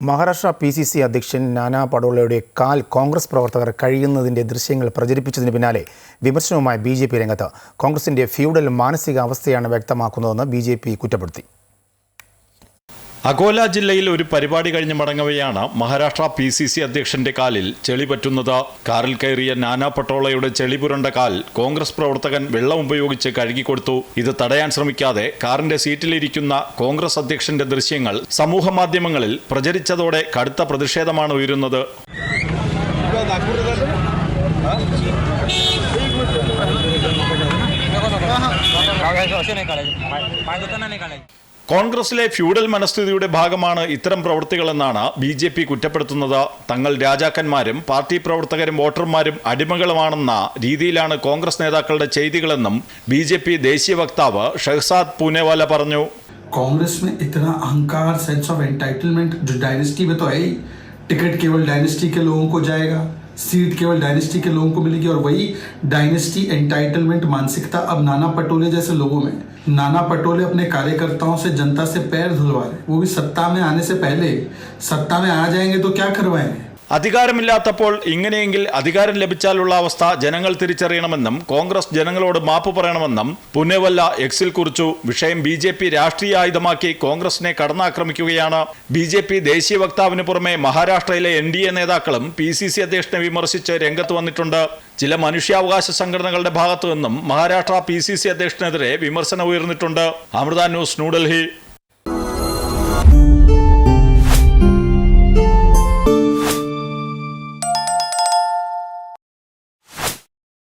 Maharashtra P C C അധ്യക്ഷൻ നാനാ പടോളയുടെ കാൽ കോൺഗ്രസ് പ്രവർത്തകർ കഴിയുന്നതിന്റെ ദൃശ്യങ്ങൾ പ്രചരിപ്പിച്ചതിന് പിന്നാലെ വിമർശനവുമായി ബി ജെ പി രംഗത്ത്. കോൺഗ്രസിന്റെ ഫ്യൂഡൽ മാനസികാവസ്ഥയാണ് വ്യക്തമാക്കുന്നതെന്ന് ബി ജെ പി കുറ്റപ്പെടുത്തി. അകോല ജില്ലയിൽ ഒരു പരിപാടി കഴിഞ്ഞ് മടങ്ങവെയാണ് മഹാരാഷ്ട്ര പി സി സി അധ്യക്ഷന്റെ കാലിൽ ചെളി പറ്റുന്നത് കാറിൽ കയറിയ നാനാ പട്ടോളയുടെ ചെളി പുരണ്ട കാൽ കോൺഗ്രസ് പ്രവർത്തകൻ വെള്ളം ഉപയോഗിച്ച് കഴുകിക്കൊടുത്തു ഇത് തടയാൻ ശ്രമിക്കാതെ കാറിന്റെ സീറ്റിലിരിക്കുന്ന കോൺഗ്രസ് അധ്യക്ഷന്റെ ദൃശ്യങ്ങൾ സമൂഹ മാധ്യമങ്ങളിൽ പ്രചരിച്ചതോടെ കടുത്ത പ്രതിഷേധമാണ് ഉയരുന്നത് असे नाही काढायचे पाय धुताना नाही काढायचे കോൺഗ്രസിലെ ഫ്യൂഡൽ മനസ്ഥിതിയുടെ ഭാഗമാണ് ഇത്തരം പ്രവൃത്തികളെന്നാണ് ബി ജെ പി കുറ്റപ്പെടുത്തുന്നത് തങ്ങൾ രാജാക്കന്മാരും പാർട്ടി പ്രവർത്തകരും വോട്ടർമാരും അടിമകളുമാണെന്ന രീതിയിലാണ് കോൺഗ്രസ് നേതാക്കളുടെ ചെയ്തികളെന്നും ബി ജെ പി ദേശീയ വക്താവ് ഷഹസാദ് പൂനെവാല പറഞ്ഞു कांग्रेस में इतना अहंकार सेंस ऑफ एंटाइटलमेंट जो डायनेस्टी में तो है ही टिकट केवल डायनेस्टी के लोगों को जाएगा सीट केवल डायनेस्टी के लोगों को मिलेगी और वही डायनेस्टी एंटाइटलमेंट मानसिकता अब नाना पटोले जैसे लोगों में। नाना पटोले अपने कार्यकर्ताओं से जनता से पैर धुलवा रहे वो भी सत्ता में आने से पहले। सत्ता में आ जाएँगे तो क्या करवाएँगे? അധികാരമില്ലാത്തപ്പോൾ ഇങ്ങനെയെങ്കിൽ അധികാരം ലഭിച്ചാലുള്ള അവസ്ഥ ജനങ്ങൾ തിരിച്ചറിയണമെന്നും കോൺഗ്രസ് ജനങ്ങളോട് മാപ്പ് പറയണമെന്നും പുന്നവല്ല എക്സിൽ കുറിച്ചു. വിഷയം ബി ജെ പി രാഷ്ട്രീയ ആയുധമാക്കി കോൺഗ്രസിനെ കടന്നാക്രമിക്കുകയാണ്. ബി ജെ പി ദേശീയ വക്താവിന് പുറമെ മഹാരാഷ്ട്രയിലെ എൻ ഡി എ നേതാക്കളും പി സി സി അധ്യക്ഷനെ വിമർശിച്ച് രംഗത്ത് വന്നിട്ടുണ്ട്. ചില മനുഷ്യാവകാശ സംഘടനകളുടെ ഭാഗത്തു നിന്നും മഹാരാഷ്ട്ര പി സി സി അധ്യക്ഷനെതിരെ വിമർശനം ഉയർന്നിട്ടുണ്ട്. അമൃത ന്യൂസ് ന്യൂഡൽഹി.